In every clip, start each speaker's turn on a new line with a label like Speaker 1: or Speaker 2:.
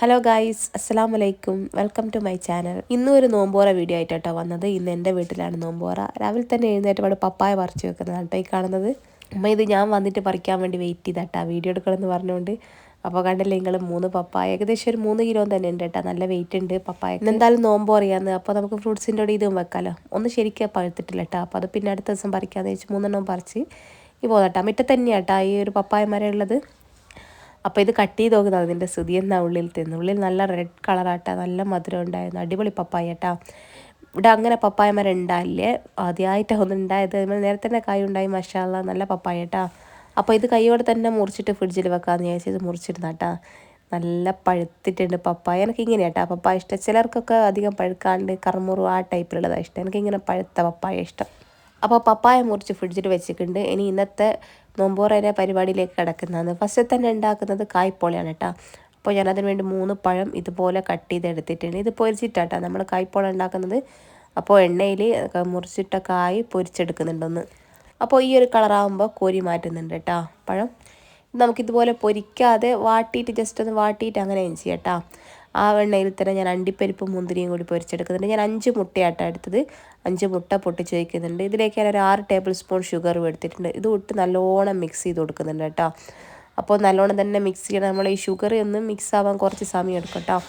Speaker 1: Hello guys അസ്സാം വലൈക്കും welcome to my channel ഇന്നും ഒരു നോമ്പോറ വീഡിയോ ആയിട്ടോ വന്നത്. ഇന്ന് എന്റെ വീട്ടിലാണ് നോമ്പോറ. രാവിലെ തന്നെ എഴുന്നേറ്റ് അവിടെ പപ്പായ പറിച്ചു വെക്കുന്നത് കേട്ടോ ഈ കാണുന്നത്. അമ്മ ഇത് ഞാൻ വന്നിട്ട് പറിക്കാൻ വേണ്ടി വെയിറ്റ് ചെയ്തട്ടാ. വീഡിയോ എടുക്കണമെന്ന് പറഞ്ഞുകൊണ്ട്. അപ്പോൾ കണ്ടില്ലേ നിങ്ങൾ മൂന്ന് പപ്പായ. ഏകദേശം ഒരു മൂന്ന് കിലോ തന്നെ ഉണ്ട് കേട്ടോ. നല്ല വെയിറ്റ് ഉണ്ട് പപ്പായ എന്തായാലും നോമ്പോ അറിയാമെന്ന് അപ്പോൾ നമുക്ക് ഫ്രൂട്ട്സിന്റെ കൂടെ ഇതും വെക്കാമല്ലോ ഒന്ന് ശരിക്കും പഴുത്തിട്ടില്ല കേട്ടോ. അപ്പോൾ അത് പിന്നെ അടുത്ത ദിവസം പറിക്കാമെന്ന് വെച്ച് മൂന്നെണ്ണം പറിച്ച്. ഈ പോകാം മുറ്റത്ത് തന്നെയാട്ടാ ഈ ഒരു പപ്പായ മരം ഉള്ളത്. അപ്പോൾ ഇത് കട്ട് ചെയ്ത് നോക്കുന്നത് അതിന്റെ സ്ഥിതി എന്നാ ഉള്ളിൽ തിന്ന്. ഉള്ളിൽ നല്ല റെഡ് കളറാട്ടാ നല്ല മധുരം ഉണ്ടായിരുന്നു. അടിപൊളി പപ്പായ കേട്ടാ ഇവിടെ അങ്ങനെ പപ്പായ മരം ഉണ്ടായില്ലേ? ആദ്യമായിട്ടാണ് ഒന്ന് ഉണ്ടായത്. നേരത്തെ തന്നെ കായ ഉണ്ടായി. മഷാല നല്ല പപ്പായ കേട്ടാ അപ്പോൾ ഇത് കൈയോടെ തന്നെ മുറിച്ചിട്ട് ഫ്രിഡ്ജിൽ വെക്കാമെന്ന് ഇത് മുറിച്ചിരുന്നാട്ടാ നല്ല പഴുത്തിട്ടുണ്ട് പപ്പായ. എനിക്ക് ഇങ്ങനെ കേട്ടോ പപ്പായ ഇഷ്ടം. ചിലർക്കൊക്കെ അധികം പഴുക്കാണ്ട് കർമുറു ആ ടൈപ്പിലുള്ളതാണ് ഇഷ്ടം. എനിക്കിങ്ങനെ പഴുത്ത പപ്പായ ഇഷ്ടം. അപ്പോൾ പപ്പായ മുറിച്ച് ഫ്രിഡ്ജിൽ വെച്ചിട്ടുണ്ട്. ഇനി ഇന്നത്തെ നോമ്പോറേനെ പരിപാടിയിലേക്ക് കിടക്കുന്നതാണ്. ഫസ്റ്റ് തന്നെ ഉണ്ടാക്കുന്നത് കായ്പോളയാണ് കേട്ടോ അപ്പോൾ ഞാനതിന് വേണ്ടി മൂന്ന് പഴം ഇതുപോലെ കട്ട് ചെയ്തെടുത്തിട്ടുണ്ട്. ഇത് പൊരിച്ചിട്ടാട്ടോ നമ്മൾ കായ്പോള ഉണ്ടാക്കുന്നത്. അപ്പോൾ എണ്ണയിൽ മുറിച്ചിട്ട കായ് പൊരിച്ചെടുക്കുന്നുണ്ടൊന്ന്. അപ്പോൾ ഈ ഒരു കളറാകുമ്പോൾ കോരി മാറ്റുന്നുണ്ട് കേട്ടോ പഴം. നമുക്കിതുപോലെ പൊരിക്കാതെ വാട്ടിയിട്ട് ജസ്റ്റ് ഒന്ന് വാട്ടിയിട്ട് അങ്ങനെ ചെയ്യാം കേട്ടോ ആ എണ്ണയിൽ തന്നെ ഞാൻ അണ്ടിപ്പരിപ്പും മുന്തിരിയും കൂടി പൊരിച്ചെടുക്കുന്നുണ്ട്. ഞാൻ അഞ്ച് മുട്ടയാട്ടാണ് എടുത്തത്. അഞ്ച് മുട്ട പൊട്ടിച്ച് വയ്ക്കുന്നുണ്ട് ഇതിലേക്ക് ഞാൻ ഒരു ആറ് ടേബിൾ സ്പൂൺ ഷുഗറും എടുത്തിട്ടുണ്ട്. ഇത് ഇട്ട് നല്ലോണം മിക്സ് ചെയ്ത് കൊടുക്കുന്നുണ്ട് കേട്ടോ. അപ്പോൾ നല്ലോണം തന്നെ മിക്സ് ചെയ്യണം. നമ്മൾ ഈ ഷുഗർ ഒന്ന് മിക്സ് ആവാൻ കുറച്ച് സമയം എടുക്കും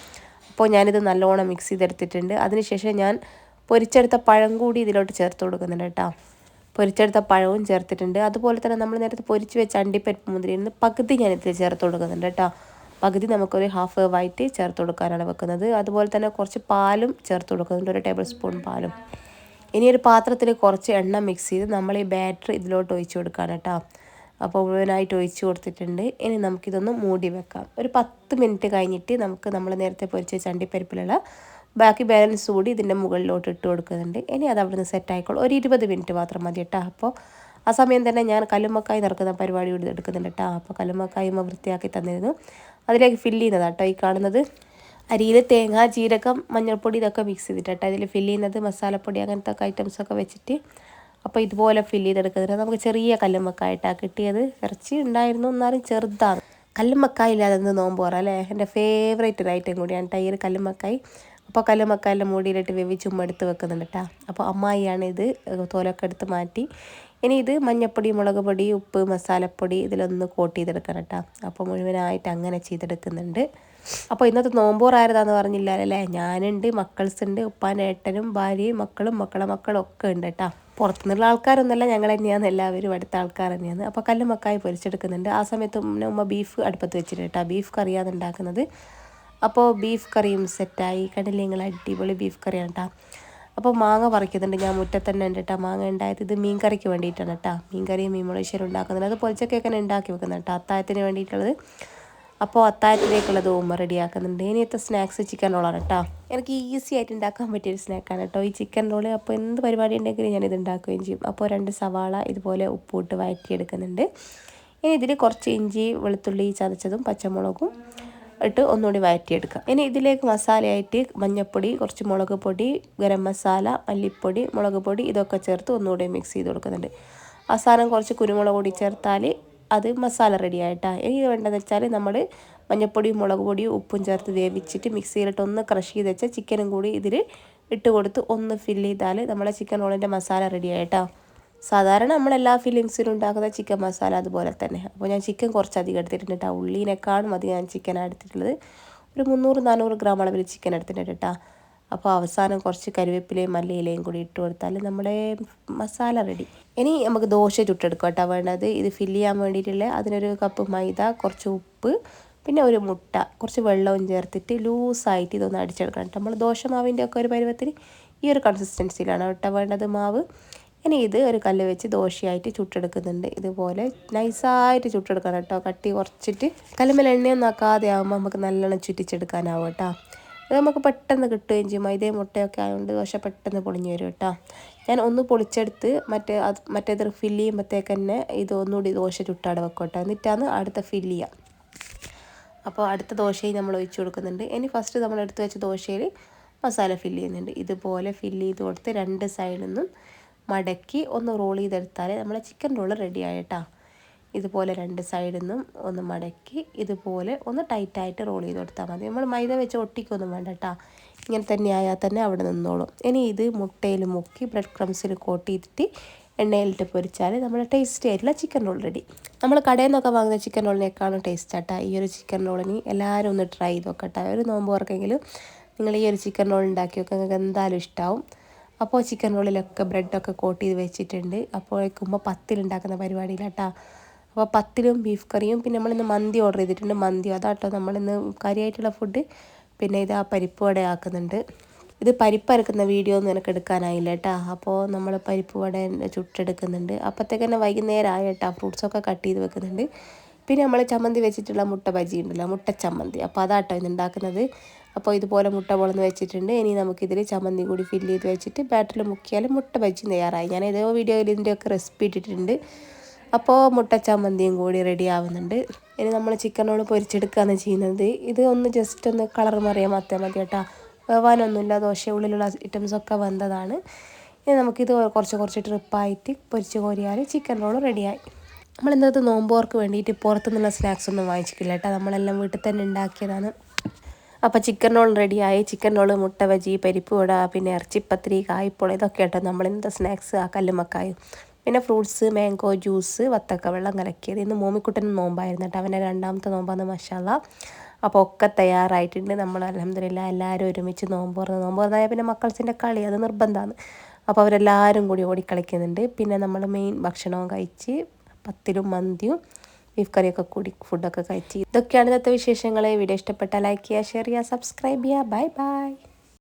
Speaker 1: അപ്പോൾ ഞാനിത് നല്ലോണം മിക്സ് ചെയ്തെടുത്തിട്ടുണ്ട്. അതിനുശേഷം ഞാൻ പൊരിച്ചെടുത്ത പഴം കൂടി ഇതിലോട്ട് ചേർത്ത് കൊടുക്കുന്നുണ്ട് കേട്ടോ. പൊരിച്ചെടുത്ത പഴവും ചേർത്തിട്ടുണ്ട്. അതുപോലെ തന്നെ നമ്മൾ നേരത്തെ പൊരിച്ച് വെച്ച അണ്ടിപ്പരിപ്പ് മുന്തിരി പകുതി ഞാനിത് ചേർത്ത് കൊടുക്കുന്നുണ്ട് കേട്ടോ. പകുതി നമുക്കൊരു ഹാഫ് വൈറ്റ് ചേർത്ത് കൊടുക്കാനാണ് വെക്കുന്നത്. അതുപോലെ തന്നെ കുറച്ച് പാലും ചേർത്ത് കൊടുക്കുന്നുണ്ട് ഒരു ടേബിൾ സ്പൂൺ പാലും. ഇനി ഒരു പാത്രത്തിൽ കുറച്ച് എണ്ണ മിക്സ് ചെയ്ത് നമ്മൾ ഈ ബാറ്ററി ഇതിലോട്ട് ഒഴിച്ചു കൊടുക്കാനാണ് കേട്ടോ. അപ്പോൾ മുഴുവനായിട്ട് ഒഴിച്ചു കൊടുത്തിട്ടുണ്ട്. ഇനി നമുക്കിതൊന്ന് മൂടി വെക്കാം. ഒരു പത്ത് മിനിറ്റ് കഴിഞ്ഞിട്ട് നമുക്ക് നമ്മൾ നേരത്തെ പൊരിച്ച ചണ്ടിപ്പരിപ്പിലുള്ള ബാക്കി ബാലൻസ് കൂടി ഇതിന്റെ മുകളിലോട്ട് ഇട്ട് കൊടുക്കുന്നുണ്ട്. ഇനി അത് അവിടെ നിന്ന് സെറ്റ് ആയിക്കോളും. ഒരു ഇരുപത് മിനിറ്റ് മാത്രം മതി കേട്ടോ. അപ്പോൾ ആ സമയം തന്നെ ഞാൻ കല്ലുമ്മക്കായി നിറക്കുന്ന പരിപാടി എടുക്കുന്നുണ്ട് കേട്ടോ. അപ്പോൾ കല്ലുമ്മക്കായി വൃത്തിയാക്കി തന്നിരുന്നു. അതിലേക്ക് ഫില്ല് ചെയ്യുന്നതാണ് കേട്ടോ ഈ കാണുന്നത്. അരിയിൽ തേങ്ങ ജീരകം മഞ്ഞൾപ്പൊടി ഇതൊക്കെ മിക്സ് ചെയ്തിട്ട് കേട്ടോ അതിൽ ഫില്ല് ചെയ്യുന്നത്. മസാലപ്പൊടി അങ്ങനത്തെ ഒക്കെ ഐറ്റംസൊക്കെ വെച്ചിട്ട് അപ്പോൾ ഇതുപോലെ ഫില്ല് ചെയ്തെടുക്കുന്നത്. നമുക്ക് ചെറിയ കല്ലുമ്മക്കായിട്ടാണ് കിട്ടിയത്. ഇറച്ചി ഉണ്ടായിരുന്നു എന്നാലും ചെറുതാണ്. കല്ലുമ്മക്കായ ഇല്ലാതെ നോമ്പ് പറ അല്ലേ? എന്റെ ഫേവറേറ്റ് ഒരു ഐറ്റം കൂടിയാണ് കേട്ടോ ഈ ഒരു കല്ലുമ്മക്കായി. അപ്പോൾ കല്ലുമ്മക്കായിന്റെ മൂടിയിലിട്ട് വേവിച്ച് എടുത്ത് വെക്കുന്നുണ്ട് കേട്ടോ. അപ്പോൾ അമ്മായിയാണ് ഇത് തോലൊക്കെ എടുത്ത് മാറ്റി ഇനി ഇത് മഞ്ഞപ്പൊടി മുളക് പൊടി ഉപ്പ് മസാലപ്പൊടി ഇതിലൊന്ന് കോട്ട് ചെയ്തെടുക്കണം കേട്ടോ. അപ്പോൾ മുഴുവനായിട്ട് അങ്ങനെ ചെയ്തെടുക്കുന്നുണ്ട്. അപ്പോൾ ഇന്നത്തെ നോമ്പോറായതാന്ന് പറഞ്ഞില്ല അല്ലേ ഞാനുണ്ട് മക്കൾസ് ഉണ്ട് ഉപ്പാനേട്ടനും ഭാര്യയും മക്കളും മക്കളെ മക്കളും ഒക്കെ ഉണ്ട് കേട്ടോ. പുറത്തുനിന്നുള്ള ആൾക്കാരൊന്നുമല്ല ഞങ്ങൾ തന്നെയാണ്. എല്ലാവരും അടുത്ത ആൾക്കാർ തന്നെയാണ്. അപ്പോൾ കല്ലുമക്കായി പൊരിച്ചെടുക്കുന്നുണ്ട്. ആ സമയത്ത് ഉമ്മ ബീഫ് അടുപ്പത്ത് വെച്ചിട്ട് കേട്ടോ. ബീഫ് കറിയാണ് ഉണ്ടാക്കുന്നത്. അപ്പോൾ ബീഫ് കറിയും സെറ്റായി കണ്ടില്ലേ നിങ്ങൾ? അടിപൊളി ബീഫ് കറിയാണ് കേട്ടോ. അപ്പോൾ മാങ്ങ പറിക്കുന്നുണ്ട്. ഞാൻ മുറ്റത്തന്നെ ഉണ്ട് കേട്ടോ മാങ്ങ ഉണ്ടായത്. ഇത് മീൻ കറിക്ക് വേണ്ടിയിട്ടാണ് കേട്ടോ. മീൻ മീൻ മുളശ്ശേരി ഉണ്ടാക്കുന്നുണ്ട്. അത് പൊളിച്ചൊക്കെ ഉണ്ടാക്കി വെക്കുന്നത് കേട്ടോ. അത്തായത്തിന് വേണ്ടിയിട്ടുള്ളത്. അപ്പോൾ അത്തായത്തിലേക്കുള്ളത് ഉമ്മ റെഡിയാക്കുന്നുണ്ട്. ഇനിയത്തെ സ്നാക്സ് ചിക്കൻ റോളാണ് കേട്ടോ. എനിക്ക് ഈസി ആയിട്ട് ഉണ്ടാക്കാൻ പറ്റിയൊരു സ്നാക്കാണ് കേട്ടോ. ഈ ചിക്കൻ റോൾ അപ്പോൾ എന്ത് പരിപാടി ഉണ്ടെങ്കിലും ഞാനിത് ഉണ്ടാക്കുകയും ചെയ്യും. അപ്പോൾ രണ്ട് സവാള ഇതുപോലെ ഉപ്പിട്ട് വഴറ്റിയെടുക്കുന്നുണ്ട്. ഇനി ഇതിൽ കുറച്ച് ഇഞ്ചി വെളുത്തുള്ളി ചതച്ചതും പച്ചമുളകും ഇട്ട് ഒന്നുകൂടി വഴറ്റിയെടുക്കുക. ഇനി ഇതിലേക്ക് മസാലയായിട്ട് മഞ്ഞൾപ്പൊടി കുറച്ച് മുളക് പൊടി ഗരം മസാല മല്ലിപ്പൊടി മുളക് പൊടി ഇതൊക്കെ ചേർത്ത് ഒന്നുകൂടി മിക്സ് ചെയ്ത് കൊടുക്കുന്നുണ്ട്. അവസാനം കുറച്ച് കുരുമുളക് പൊടി ചേർത്താൽ അത് മസാല റെഡി ആയിട്ടാണ് ഇനി വേണ്ടതെന്ന് വെച്ചാൽ നമ്മൾ മഞ്ഞൾപ്പൊടിയും മുളക് പൊടിയും ഉപ്പും ചേർത്ത് വേവിച്ചിട്ട് മിക്സിയിലിട്ട് ഒന്ന് ക്രഷ് ചെയ്ത് വെച്ചാൽ ചിക്കനും കൂടി ഇതിൽ ഇട്ട് കൊടുത്ത് ഒന്ന് ഫില്ല് ചെയ്താൽ നമ്മളെ ചിക്കൻ റോളിന്റെ മസാല റെഡി ആയിട്ടാണ് സാധാരണ നമ്മളെല്ലാ ഫില്ലിങ്സിലും ഉണ്ടാക്കുന്ന ചിക്കൻ മസാല അതുപോലെ തന്നെ. അപ്പോൾ ഞാൻ ചിക്കൻ കുറച്ചധികം എടുത്തിട്ടുണ്ട് കേട്ടോ ഉള്ളിനേക്കാളും അധികം ഞാൻ ചിക്കൻ എടുത്തിട്ടുള്ളത്. ഒരു മുന്നൂറ് നാനൂറ് ഗ്രാം അളവിൽ ചിക്കൻ എടുത്തിട്ടുണ്ട് കേട്ടോ അപ്പോൾ അവസാനം കുറച്ച് കരുവേപ്പിലയും മല്ലിയിലയും കൂടി ഇട്ട് കൊടുത്താൽ നമ്മുടെ മസാല റെഡി ഇനി നമുക്ക് ദോശ ചുട്ടെടുക്കാം കേട്ടോ വേണ്ടത് ഇത് ഫില്ല് ചെയ്യാൻ വേണ്ടിയിട്ടുള്ള അതിനൊരു കപ്പ് മൈദ കുറച്ച് ഉപ്പ് പിന്നെ ഒരു മുട്ട കുറച്ച് വെള്ളവും ചേർത്തിട്ട് ലൂസായിട്ട് ഇതൊന്ന് അടിച്ചെടുക്കണം നമ്മൾ ദോശ മാവിന്റെ ഒക്കെ ഒരു പരുവത്തിന് ഈ ഒരു കൺസിസ്റ്റൻസിയിലാണ് കേട്ടോ വേണ്ടത് മാവ്. ഇനി ഇത് ഒരു കല്ല് വെച്ച് ദോശയായിട്ട് ചുട്ടെടുക്കുന്നുണ്ട്. ഇതുപോലെ നൈസായിട്ട് ചുട്ടെടുക്കണം കേട്ടോ. കട്ടി കുറച്ചിട്ട് കല്ലുമ്മൽ എണ്ണയൊന്നും ആക്കാതെ ആകുമ്പോൾ നമുക്ക് നല്ലോണം ചുറ്റിച്ചെടുക്കാനാവും കേട്ടോ. അത് നമുക്ക് പെട്ടെന്ന് കിട്ടുകയും ചെയ്യും. മൈദയും മുട്ടയൊക്കെ ആയതുകൊണ്ട് ദോശ പെട്ടെന്ന് പൊളിഞ്ഞു വരും കേട്ടോ. ഞാൻ ഒന്ന് പൊളിച്ചെടുത്ത് മറ്റേ അത് മറ്റേത് ഫില്ല് ചെയ്യുമ്പോഴത്തേക്ക് തന്നെ ഇത് ഒന്നുകൂടി ദോശ ചുട്ടാടെ വെക്കോട്ടെ എന്നിട്ടാണ് അടുത്ത ഫില്ല് ചെയ്യുക. അപ്പോൾ അടുത്ത ദോശയും നമ്മൾ ഒഴിച്ചു കൊടുക്കുന്നുണ്ട്. ഇനി ഫസ്റ്റ് നമ്മൾ എടുത്ത് വെച്ച ദോശയിൽ മസാല ഫില്ല് ചെയ്യുന്നുണ്ട്. ഇതുപോലെ ഫില്ല് ചെയ്ത് കൊടുത്ത് രണ്ട് സൈഡിൽ നിന്നും മടക്കി ഒന്ന് റോൾ ചെയ്തെടുത്താൽ നമ്മളെ ചിക്കൻ റോൾ റെഡി ആയിട്ടാ. ഇതുപോലെ രണ്ട് സൈഡിൽ നിന്നും ഒന്ന് മടക്കി ഇതുപോലെ ഒന്ന് ടൈറ്റായിട്ട് റോൾ ചെയ്ത് കൊടുത്താൽ മതി. നമ്മൾ മൈദ വെച്ച് ഒട്ടിക്കൊന്നും വേണ്ട കേട്ടോ ഇങ്ങനെ തന്നെ ആയാൽ തന്നെ അവിടെ നിന്നോളും. ഇനി ഇത് മുട്ടയിൽ മുക്കി ബ്രെഡ് ക്രംസിൽ കോട്ട് എണ്ണയിലിട്ട് പൊരിച്ചാൽ നമ്മുടെ ടേസ്റ്റി ആയിട്ടുള്ള ചിക്കൻ റോൾ റെഡി നമ്മൾ കടയിൽ നിന്നൊക്കെ വാങ്ങുന്ന ചിക്കൻ റോളിനേക്കാളും ടേസ്റ്റ് ആട്ടാ. ഈ ഒരു ചിക്കൻ റോളിന് എല്ലാവരും ഒന്ന് ട്രൈ ചെയ്ത് നോക്കട്ടെ. ഒരു നോമ്പ് ഓർക്കെങ്കിലും നിങ്ങൾ ഈ ഒരു ചിക്കൻ റോൾ ഉണ്ടാക്കി നോക്കുക നിങ്ങൾക്ക് എന്തായാലും ഇഷ്ടമാവും അപ്പോൾ ചിക്കൻ റോളിലൊക്കെ ബ്രെഡൊക്കെ കോട്ട് ചെയ്ത് വെച്ചിട്ടുണ്ട്. അപ്പോൾ വയ്ക്കുമ്പോൾ പത്തിലുണ്ടാക്കുന്ന പരിപാടിയിലാട്ടാ. അപ്പോൾ പത്തിലും ബീഫ് കറിയും പിന്നെ നമ്മളിന്ന് മന്തി ഓർഡർ ചെയ്തിട്ടുണ്ട്. മന്തി അതാട്ടോ നമ്മളിന്ന് കറിയായിട്ടുള്ള ഫുഡ് പിന്നെ ഇത് ആ പരിപ്പ് വട ആക്കുന്നുണ്ട്. ഇത് പരിപ്പ് അരക്കുന്ന വീഡിയോ ഒന്നും എനിക്ക് എടുക്കാനായില്ല കേട്ടോ അപ്പോൾ നമ്മൾ പരിപ്പ് വട ചുട്ടെടുക്കുന്നുണ്ട്. അപ്പോഴത്തേക്ക് തന്നെ വൈകുന്നേരം ആയ ഫ്രൂട്ട്സൊക്കെ കട്ട് ചെയ്ത് വെക്കുന്നുണ്ട്. പിന്നെ നമ്മൾ ചമ്മന്തി വെച്ചിട്ടുള്ള മുട്ട ബജി ഉണ്ടല്ലോ മുട്ട ചമ്മന്തി. അപ്പോൾ അതാട്ടോ ഇത് ഉണ്ടാക്കുന്നത് അപ്പോൾ ഇതുപോലെ മുട്ട പൊളന്ന് വെച്ചിട്ടുണ്ട്. ഇനി നമുക്കിതിൽ ചമ്മന്തി കൂടി ഫില്ല് ചെയ്ത് വെച്ചിട്ട് ബാറ്ററിൽ മുക്കിയാൽ മുട്ട ബജി തയ്യാറായി. ഞാൻ ഏതോ വീഡിയോയിൽ ഇതിന്റെയൊക്കെ റെസിപ്പി ഇട്ടിട്ടുണ്ട്. അപ്പോൾ മുട്ട ചമ്മന്തിയും കൂടി റെഡി ആവുന്നുണ്ട്. ഇനി നമ്മൾ ചിക്കനോട് പൊരിച്ചെടുക്കുകയാണ് ചെയ്യുന്നത്. ഇത് ഒന്ന് ജസ്റ്റ് ഒന്ന് കളർ മറിയാൻ മാത്രം മതി കേട്ടോ. വേവാനൊന്നുമില്ല ദോശ ഉള്ളിലുള്ള ഐറ്റംസൊക്കെ വന്നതാണ്. ഇനി നമുക്കിത് കുറച്ച് കുറച്ച് ട്രിപ്പായിട്ട് പൊരിച്ച് കോരിയാൽ ചിക്കൻ റോൾ റെഡിയായി നമ്മൾ ഇന്നത്തെ നോമ്പോർക്ക് വേണ്ടിയിട്ട് പുറത്തുനിന്നുള്ള സ്നാക്സ് ഒന്നും വാങ്ങിച്ചിട്ടില്ല കേട്ടോ. നമ്മളെല്ലാം വീട്ടിൽ തന്നെ ഉണ്ടാക്കിയതാണ്. അപ്പോൾ ചിക്കൻ റോൾ റെഡിയായി ചിക്കൻ റോൾ മുട്ട ബജി പരിപ്പ് വട പിന്നെ ഇറച്ചിപ്പത്തിരി കായ്പോള ഇതൊക്കെ കേട്ടോ നമ്മൾ ഇന്നത്തെ സ്നാക്സ് ആ കല്ലുമക്കായും പിന്നെ ഫ്രൂട്ട്സ് മാംഗോ ജ്യൂസ് വത്തക്ക വെള്ളം കലക്കിയത്. ഇന്ന് മോമിക്കുട്ടൻ നോമ്പായിരുന്നു കേട്ടോ. അവന്റെ രണ്ടാമത്തെ നോമ്പാണ് മഷാല അപ്പോൾ ഒക്കെ തയ്യാറായിട്ടുണ്ട്. നമ്മൾ അലഹമില്ല എല്ലാവരും ഒരുമിച്ച് നോമ്പ് തുറന്ന് നോമ്പ് പിന്നെ മക്കൾസിന്റെ കളി അത് നിർബന്ധമാണ് അപ്പോൾ അവരെല്ലാവരും കൂടി ഓടിക്കളിക്കുന്നുണ്ട്. പിന്നെ നമ്മൾ മെയിൻ ഭക്ഷണവും കഴിച്ച് പത്തിലും മന്തിയും ബീഫ് കറിയൊക്കെ കൂടി ഫുഡൊക്കെ കഴിച്ച് ഇതൊക്കെയാണ് ഇന്നത്തെ വിശേഷങ്ങൾ വീഡിയോ ഇഷ്ടപ്പെട്ടാൽ ലൈക്ക് ചെയ്യുക ഷെയർ ചെയ്യുക സബ്സ്ക്രൈബ് ചെയ്യുക. Bye bye